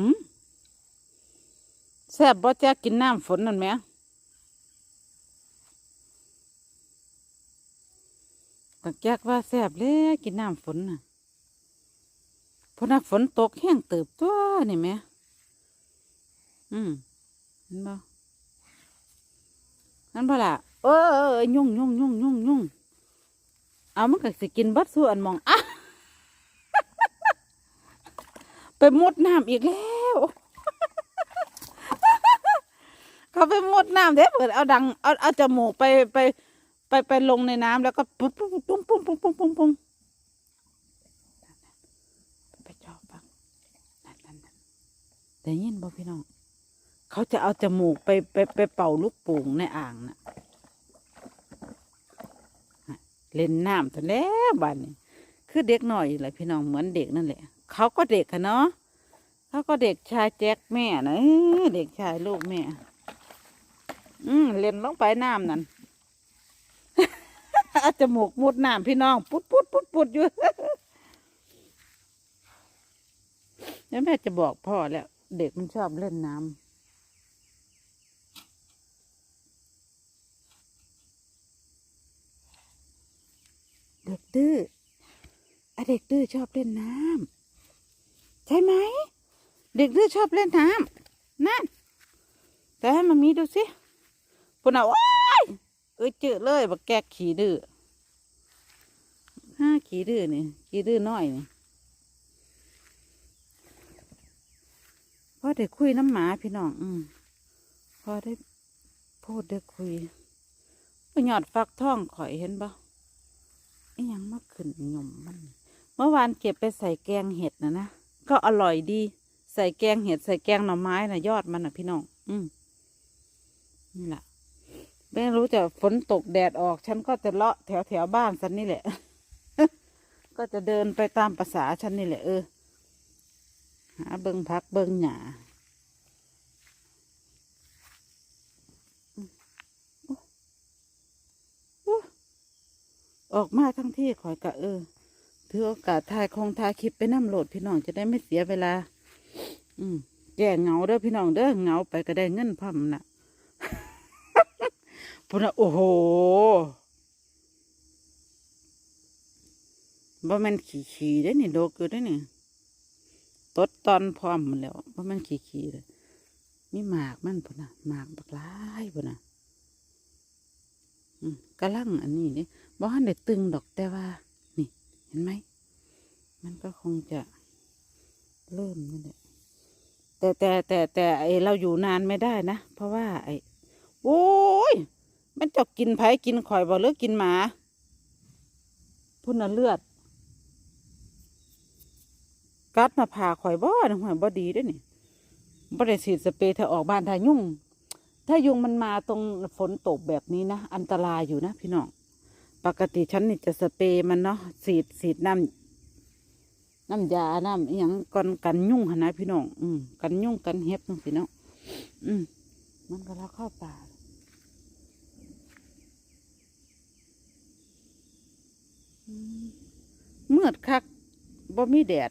อืมแซ่บบ่แจ๊กกินน้ำฝนนั่นไหมปักแจ๊กว่าแซ่บเลยกินน้ำฝนน่ะเพราะน่ะฝนตกแห้งเติบตัวนี่ไหมอืมเห็นบ่นั่นบ่ล่ะเออเออเออยุ่งยุ่งยุ่งยุ่งยุ่งเอามันก็สิกินบัดส่วนมองอะไปมุดน้ำอีกแล้ว เขาไปมุดน้ำเด้เปิดเอาดังเอาเอาจมูกไปไปไปไปลงในน้ำแล้วก็ปุ๊บปุ๊บปุ๊บปุ๊บปุ๊บปุ๊บปุ๊บปุ๊บไปจอบบังนั่นนั่นนั่นได้ยินบ่พี่น้องเขาจะเอาจมูกไปไปไปเป่าลูกป่งในอ่างน่ะเล่นน้ำตัวแล้วบ้านนี้ คือเด็กหน่อยแหละพี่น้องเหมือนเด็กนั่นแหละ เขาก็เด็กค่ะเนาะ เขาก็เด็กชายแจ็คแม่นะเอ้ยเด็กชายลูกแม่ อืมเล่นลงไปน้ำนั่นอาจมูกมุดน้ำพี่น้อง ปุดปุดปุดปุดอยู่แล้วแม่จะบอกพ่อแล้ว เด็กมันชอบเล่นน้ำเด็กดื้ออเด็กดื้อชอบเล่นน้ำ ใช่ไหม เด็กดื้อชอบเล่นน้ำนั่น แต่ให้มันมีดูสิปุ่นเอาโอ้ยเอ้ยเจอเลยบักแกกขี่ดื้อห้าขี่ดื้อนี่ขี่ดื้อน้อยนี่พอได้คุยน้ำหมาพี่น้อง อืมพอได้พูดได้คุยปหยอดฟักท่องข่อยเห็นปะไอ้ยังมาขึ้นหย่มมัน เมื่อวานเก็บไปใส่แกงเห็ดนะนะ ก็อร่อยดี ใส่แกงเห็ดใส่แกงหน่อไม้นะยอดมันนะพี่น้อง อืมนี่แหละไม่รู้จะฝนตกแดดออก ฉันก็จะเลาะแถวแถวบ้านฉันนี่แหละ ก็จะเดินไปตามภาษาฉันนี่แหละ เออ หาเบิงพักเบิงหยาอืมโอ้ออกมาทั้งที่ขอยกะเออถือโอกาสถ่ายคงถ่ายคลิปไปน้ำโหลดพี่น้องจะได้ไม่เสียเวลา อืมแก่เหงาเด้อพี่น้องเด้อเหงาไปก็ได้เงินพัมน่ะพุ่นน่ะโอ้โหบ่แม่นขี่ขี่ได้นี่โดกอยู่ได้นี่ตดตอนพร้อมแล้วบ่แม่นขี่ขี่เลยมีหมากมันพุ่นน่ะหมากบักลายพุ่นน่ะอืมกำลังอันนี้นี่บ่ทันได้ตึงดอกแต่ว่า นี่ เห็นไหม มันก็คงจะเริ่มนี่แหละ แต่แต่แต่แต่ไอเราอยู่นานไม่ได้นะ เพราะว่า ไอโอ้ยมันจะกินไผ่กินข่อยบ่หรือกินหมาพุ่นน่ะเลือด กัดมาผ่าข่อยบ่นะข่อยบ่ดีด้อนี่บ่ได้ฉีดสเปรย์ถ้าออกบ้านถ้ายุ่ง ถ้ายุงมันมาตรงฝนตกแบบนี้นะ อันตรายอยู่นะพี่น้องปกติฉันนี่จะสเปรย์มันเนาะสีดสีดน้ำ น้ำยาน้ำอย่างก่อนกันยุ่งหนะพี่น้องอืมกันยุ่งกันเห็บจังสิเนาะอืมมันก็เราเข้าป่าอืมมืดคักบ่มีแดด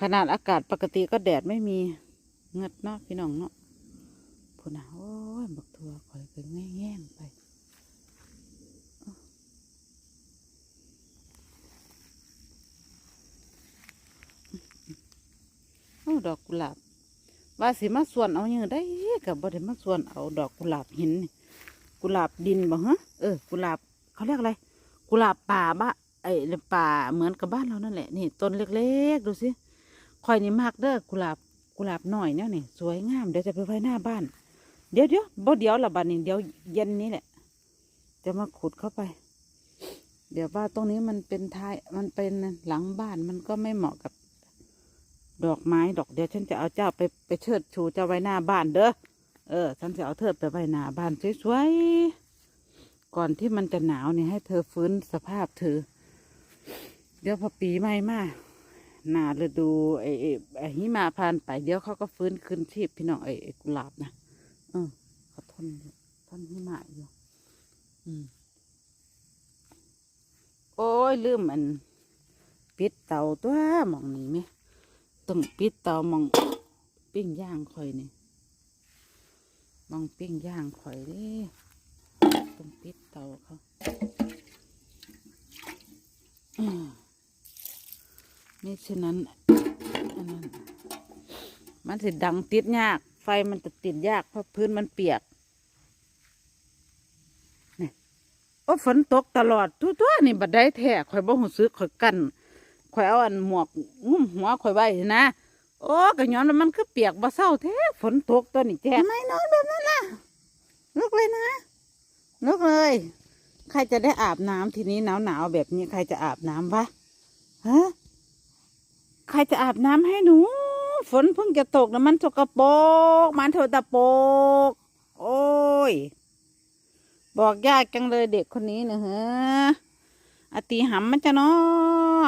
ขนาดอากาศปกติก็แดดไม่มีเงืดเนาะพี่น้องเนาะพูนะโอ้ยบักทัวคอยไปแง่งๆไป ดอกกุหลาบว่าสิมาส่วนเอาอย่างได้กับบ่ได้มาส่วนเอาดอกกุหลาบหิน กุหลาบดินบ่ฮะเออกุหลาบเขาเรียกอะไร กุหลาบป่าบ้าไอ้ป่าเหมือนกับบ้านเรานั่นแหละนี่ต้นเล็กๆดูสิคอยนี่มากเด้อกุหลาบกุหลาบหน่อยเนี่ยนี่สวยงามเดี๋ยวจะไปไว้หน้าบ้าน เดี๋ยวเดี๋ยวบ่เดี๋ยวละบ้านนี้เดี๋ยวเย็นนี้แหละ จะมาขุดเข้าไป เดี๋ยวว่าตรงนี้มันเป็นท้ายมันเป็นหลังบ้านมันก็ไม่เหมาะกับ ดอกไม้ดอกเดียวฉันจะเอาเจ้าไปไปเชิดชูเจ้าไว้หน้าบ้านเด้อ เออ ฉันจะเอาเธอไปไว้หน้าบ้านสวยๆ ก่อนที่มันจะหนาวนี่ให้เธอฟื้นสภาพเธอ เดี๋ยวพอปีใหม่มาหนาฤดูไอ้ไอ้หิมะผ่านไปเดี๋ยวเขาก็ฟื้นคืนชีพพี่น้องไอ้ไอ้กุหลาบนะเออเขาทนทนหิมะอยู่อืมโอ้ยลืมมัน ปิดเตาตัวมองนี้ไหม ต้องปิดเตามองปิ้งย่างข่อยนี่มองปิ้งย่างข่อยนี่ต้องปิดเตาเขาอืมนี่ฉะนั้นอันนั้นมันสิดังติดยาก ไฟมันจะติดยากเพราะพื้นมันเปียกนี่โอ้ฝนตกตลอดทั่วๆนี่บัดได้แท้ข่อยบ่หูซึกข่อยกั้น ข่อยเอาอันหมวกงุ้มหัวข่อยไว้นะโอ้ก็ย้อนว่ามันคือเปียกบ่เศร้าแท้ฝนตกตัวนี่แจ้ทำไมนอนแบบนั้นล่ะลุกเลยนะลุกเลย ใครจะได้อาบน้ำทีนี้หนาวหนาวแบบนี้ใครจะอาบน้ำวะฮะใครจะอาบน้ำให้หนู ฝนเพิ่งจะตกนะมันสกปรกมันเถอะตะโปก โอ้ย บอกยากจังเลยเด็กคนนี้นะฮะอตีหำมันจะเนาะ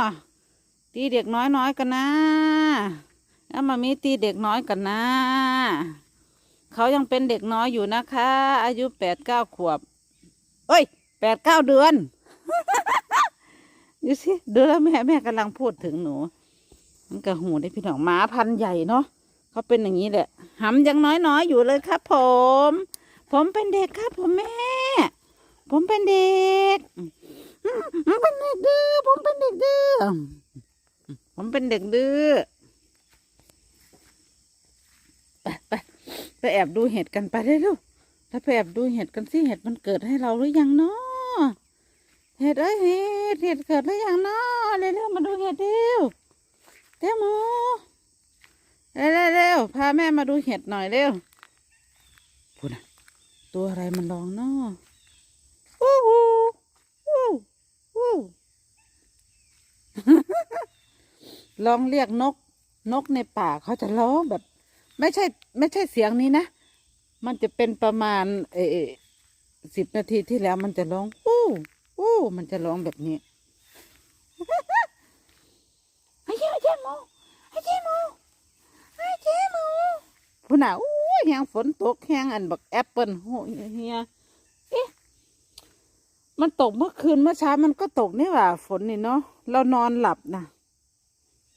ตีเด็กน้อยน้อยกันนะแล้วมามีตีเด็กน้อยกันนะ เขายังเป็นเด็กน้อยอยู่นะคะ อายุแปดเก้าขวบ เอ้ยแปดเก้าเดือนดูสิดูแล้วแม่แม่กำลังพูดถึงหนู มันกระหูได้พี่น้องหมาพันธุ์ใหญ่เนาะเขาเป็นอย่างนี้แหละหำยังน้อยน้อยอยู่เลยครับ ผม ผมเป็นเด็กครับ ผมแม่ ผมเป็นเด็กผมเป็นเด็กดื้อผมเป็นเด็กดื้อ ผมเป็นเด็กดื้อไปไปไปแอบดูเห็ดกันไปได้ลูกถ้าไปแอบดูเห็ดกันสิเห็ดมันเกิดให้เราหรือยังเนาะเห็ดเอ้ยเห็ดเห็ดเกิดหรือยังเนาะเร็วๆมาดูเห็ดเร็วเร็วหมูเร็วๆเร็วพาแม่มาดูเห็ดหน่อยเร็วพูดนะตัวอะไรมันร้องเนาะวู้วู้วู้วู้ ลองเรียกนก นกในป่าเขาจะร้องแบบ ไม่ใช่ ไม่ใช่เสียงนี้นะ มันจะเป็นประมาณ เอสิบนาทีที่แล้วมันจะร้องอู้อู้มันจะร้องแบบนี้ไอ้เจ้าเจ้าหมูไอ้เจ้าหมูไอ้เจ้าหมูพูน่ะอู้แหงฝนตกแหงอันบักแอปเปิลโหเฮียเอ๊ะมันตกเมื่อคืนเมื่อเช้ามันก็ตกนี่หว่าฝนนี่เนาะเรานอนหลับนะ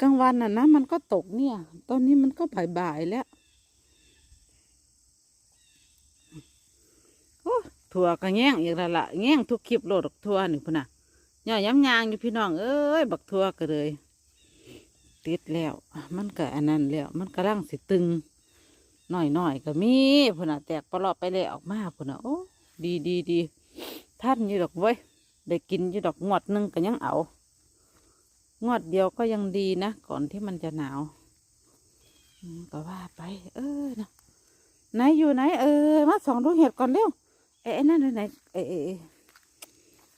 กลางวันน่ะนะมันก็ตกเนี่ย ตอนนี้มันก็บ่ายๆแล้วโอ้ถั่วก็แง่งอีกแล้วละแง่งทุกคลิปโหลดถั่วนี่พุ่นน่ะย่อยย้ำยางอยู่พี่น้องเอ้ยบักถั่วก็เลยติดแล้ว มันก็อันนั้นแล้ว มันกำลังสิตึงหน่อยหน่อยๆก็มีพุ่นน่ะแตกปลอกไปเลยออกมาพุ่นน่ะโอ้ดีดีดีท่านอยู่ดอกเว้ยได้กินอยู่ดอกงวดหนึงก็ยังเอา งวดเดียวก็ยังดีนะ ก่อนที่มันจะหนาวก็ว่าไป เออนะไหนอยู่ไหน เออ มาส่องดูเห็ดก่อนเร็วเอ๊ะไอ้นั่นไหนเอ๊ะ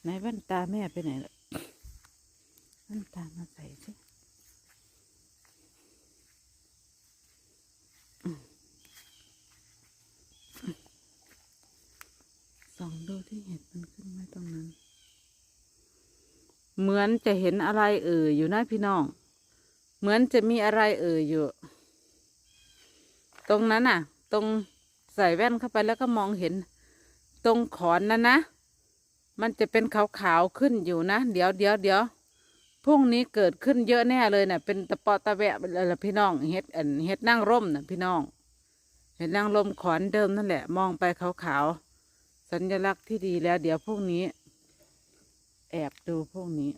ไหนแว่นตาแม่ไปไหนล่ะแว่นตามาใส่สิส่องดูที่เห็ดมันขึ้นไหมตรงนั้น เหมือนจะเห็นอะไรเอ่ยอยู่นะพี่น้อง เหมือนจะมีอะไรเอ่ยอยู่ ตรงนั้นน่ะ ตรงใส่แว่นเข้าไปแล้วก็มองเห็น ตรงขอนนั้นนะ มันจะเป็นขาวๆขึ้นอยู่นะ เดี๋ยวเดี๋ยวเดี๋ยวพรุ่งนี้เกิดขึ้นเยอะแน่เลยนะ่ะ เป็นตะปาะตะแวะไปเลยละพี่น้องเห็ดอันเห็ดนั่งร่มนะพี่น้องเห็ดนั่งร่มขอนเดิมนั่นแหละ มองไปขาวๆสัญลักษณ์ที่ดีแล้ว เดี๋ยวพรุ่งนี้ แอบดูพวกนี้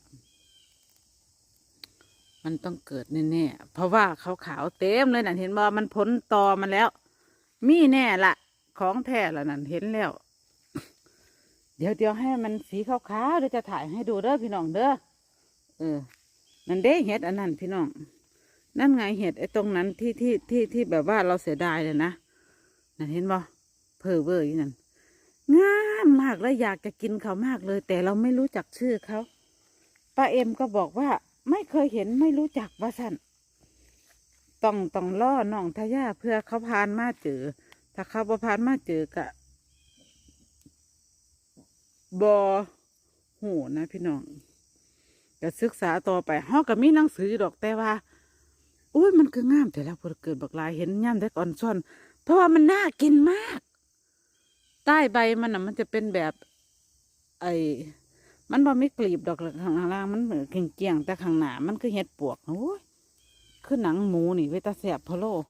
มันต้องเกิดแน่ๆเพราะว่าขาวขาวๆเต็มเลยนะเห็นบ่มันพ้นตอมันแล้ว มีแน่ละของแท้ละนั่นเห็นแล้ว เดี๋ยวเดี๋ยวให้มันสีขาวๆเดี๋ยวจะถ่ายให้ดูเด้อพี่น้องเด้อเออนั่นเด้เห็ดอันนั้นพี่น้อง นั่นไงเห็ดไอ้ตรงนั้นที่ที่ที่ที่แบบว่าเราเสียดายเลยนะนั่นเห็นบ่เพอเวอร์อยู่นั่นงามานมากแล้วอยากจะกินเขามากเลย แต่เราไม่รู้จักชื่อเขาป้าเอ็มก็บอกว่า ไม่เคยเห็นไม่รู้จักว่าสั่นต้องต้องล่อน้องทายาเพื่อเขาพานมาเจอถ้าเขาบ่พานมาเจอกะบอหูนะพี่น้องก็ศึกษาต่อไปฮอก็มีหนังสือดอกแต่ว่าอุ้ยมันคืองามแต่แล้วพอเกิดบักลายเห็นย่ำแต่ก่อนซ่อน เพราะว่ามันน่ากินมาก ใต้ใบมันอะ มันจะเป็นแบบ ไอ้มันบ่ไม่กลีบดอกข้างล่างมันเหมือนเกี่ยงๆแต่ข้างหน้ามันคือเห็ดปวกโอ้ยคือหนังหมูนี่เวตาแสบพะโล